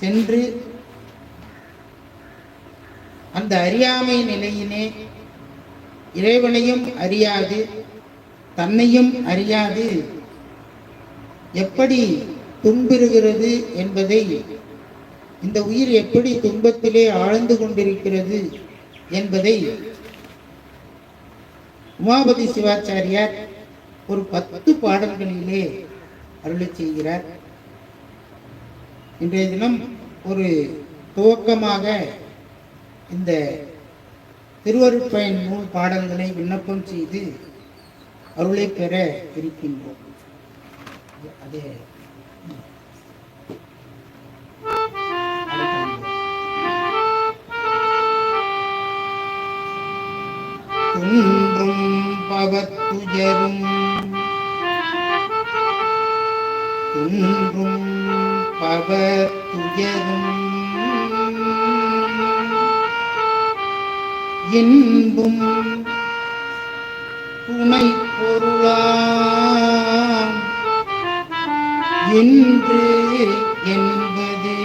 சென்று அந்த அறியாமை நிலையினே இறைவனையும் அறியாது தன்னையும் அறியாது. எப்படி துன்புறுகிறது என்பதை இந்த உயிர் எப்படி துன்பத்திலே ஆழ்ந்து கொண்டிருக்கிறது என்பதை உமாபதி சிவாச்சாரியார் ஒரு பத்து பாடல்களிலே அருளை செய்கிறார். இன்றைய தினம் ஒரு துவக்கமாக இந்த திருவருட்பயன் நூல் பாடல்களை விண்ணப்பம் செய்து அருளை பெற இருக்கின்றோம். அதே. துன்றும் பவத்துயரும் துன்றும் பவத்துயரும் இன்பும் துணை பொருளாம் என்று என்பது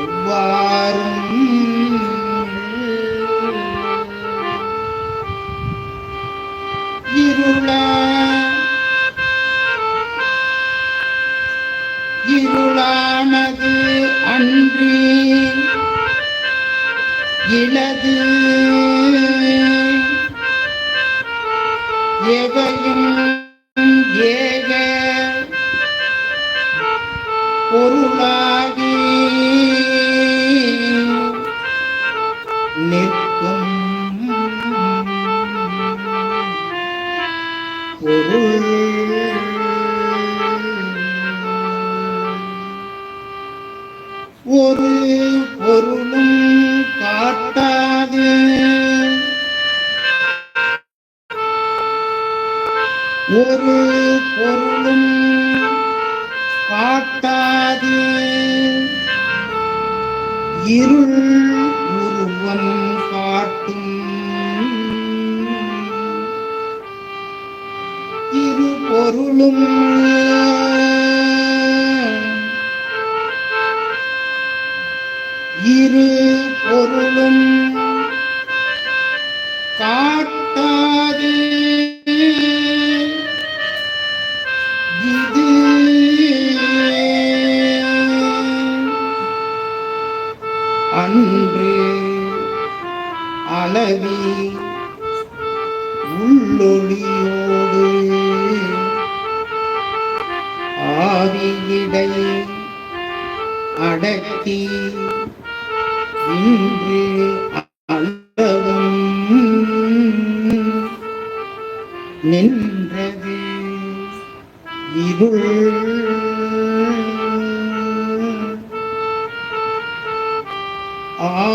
எவ்வாறும். இருளா அன்றி இளது ஒரு பொருளும் காட்டாது. ஒரு பொருளும் காட்டாது. இருள் உருவம் காட்டும். இரு பொருளும் காட்டாது இது அன்று அளவி உள்ளொளியோடு ஆவியிடை அடக்கி இன்று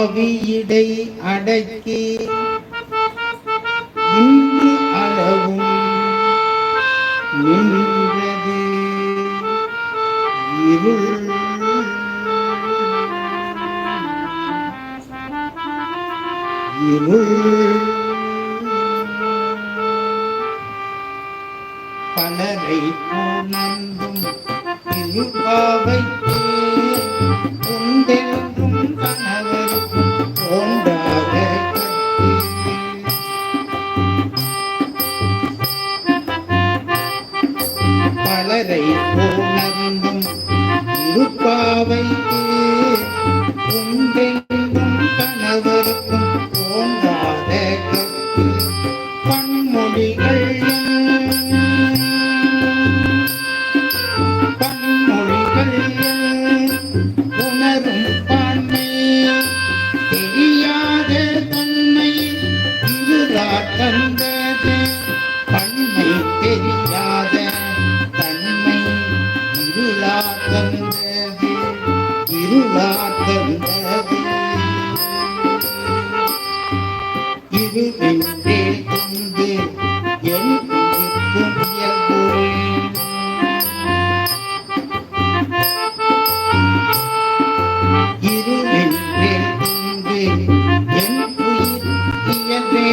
ஆவியிடை அடக்கி இன்று அளவும் நின்றது. இருள் இருள். பலரை புணர்ந்தும் இருபாவை உண்டென்றும் கணவருக்கும் பலரை புணர்ந்தும் இருப்பாவை. இருளா தந்தது இருளா தந்தது இருவென்றே கொண்டு என் உயிர்க்கும் இயல்புரை இருவென்றே கொண்டு என் உயிர் இயல்பே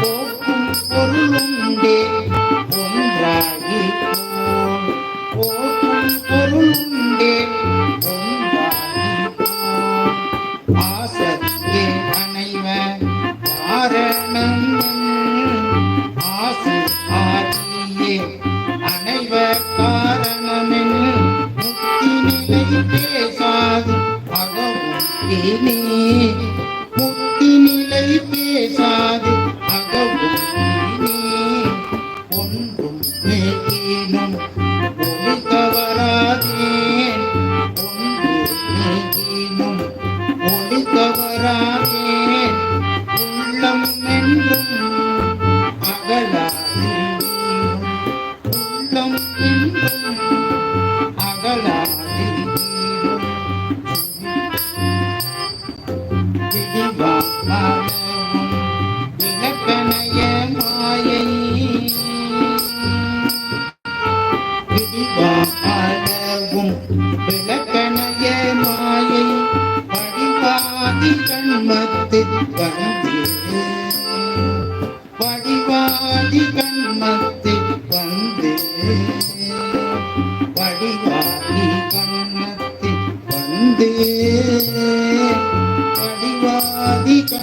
போக்கும் பொருளுண்டே ஒன்றினே முத்தி நிலை பேசாது அகவும் ஒன்றும் மேலும் Dita